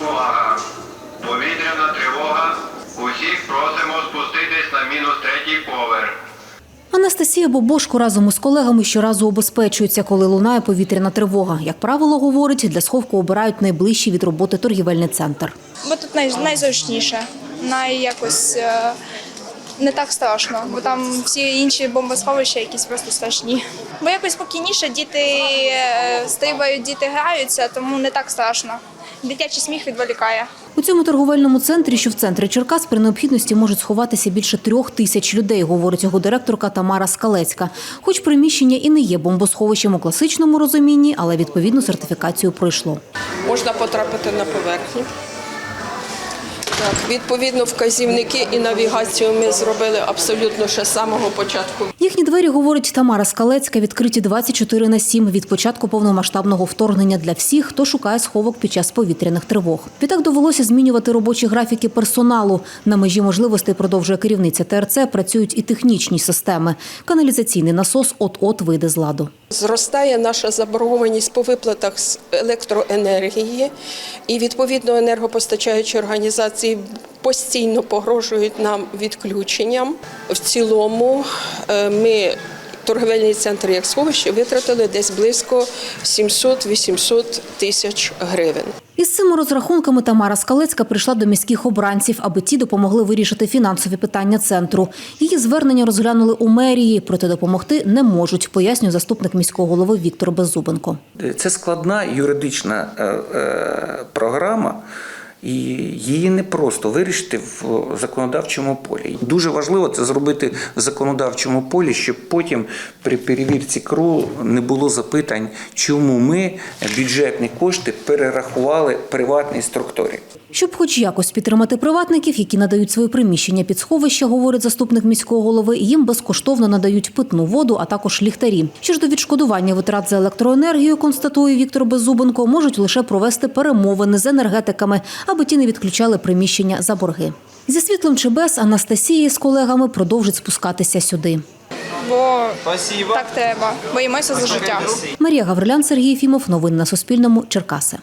Увага! Повітряна тривога. Усіх просимо спуститись на мінус третій поверх. Анастасія Бобошко разом із колегами щоразу обезпечується, коли лунає повітряна тривога. Як правило, говорить, для сховку обирають найближчий від роботи торгівельний центр. Бо тут най, найзручніше, най якось е, не так страшно, бо там всі інші бомбосховища якісь просто страшні. Бо якось спокійніше діти е, стрибають, діти граються, тому не так страшно. Дитячий сміх відволікає. У цьому торговельному центрі, що в центрі Черкас, при необхідності можуть сховатися більше трьох тисяч людей, говорить його директорка Тамара Скалецька. Хоч приміщення і не є бомбосховищем у класичному розумінні, але відповідну сертифікацію пройшло. можна потрапити на поверхню. Так, відповідно, вказівники і навігацію ми зробили абсолютно ще з самого початку. Їхні двері, говорить Тамара Скалецька, відкриті 24 на 7 від початку повномасштабного вторгнення для всіх, хто шукає сховок під час повітряних тривог. Відтак довелося змінювати робочі графіки персоналу. На межі можливостей продовжує керівниця ТРЦ. Працюють і технічні системи. Каналізаційний насос от-от вийде з ладу. Зростає наша заборгованість по виплатах з електроенергії, і відповідно енергопостачаючі організації постійно погрожують нам відключенням. В цілому е, ми торговельний центр як сховище витратили десь близько 700-800 тисяч гривень. Із цими розрахунками Тамара Скалецька прийшла до міських обранців, аби ті допомогли вирішити фінансові питання центру. Її звернення розглянули у мерії, проте допомогти не можуть, пояснює заступник міського голови Віктор Беззубенко. Це складна юридична е, е, програма, і її не просто вирішити в законодавчому полі. Дуже важливо це зробити в законодавчому полі, щоб потім при перевірці КРУ не було запитань, чому ми бюджетні кошти перерахували приватній структурі. Щоб хоч якось підтримати приватників, які надають свої приміщення під сховище, говорить заступник міського голови, їм безкоштовно надають питну воду, а також ліхтарі. Що ж до відшкодування витрат за електроенергію, констатує Віктор Беззубенко, можуть лише провести перемовини з енергетиками, аби ті не відключали приміщення за борги. Зі світлом чи без Анастасії з колегами продовжить спускатися сюди. Бо так треба. Боїмося за життя. Марія Гаврилян, Сергій Фімов. Новини на Суспільному. Черкаси.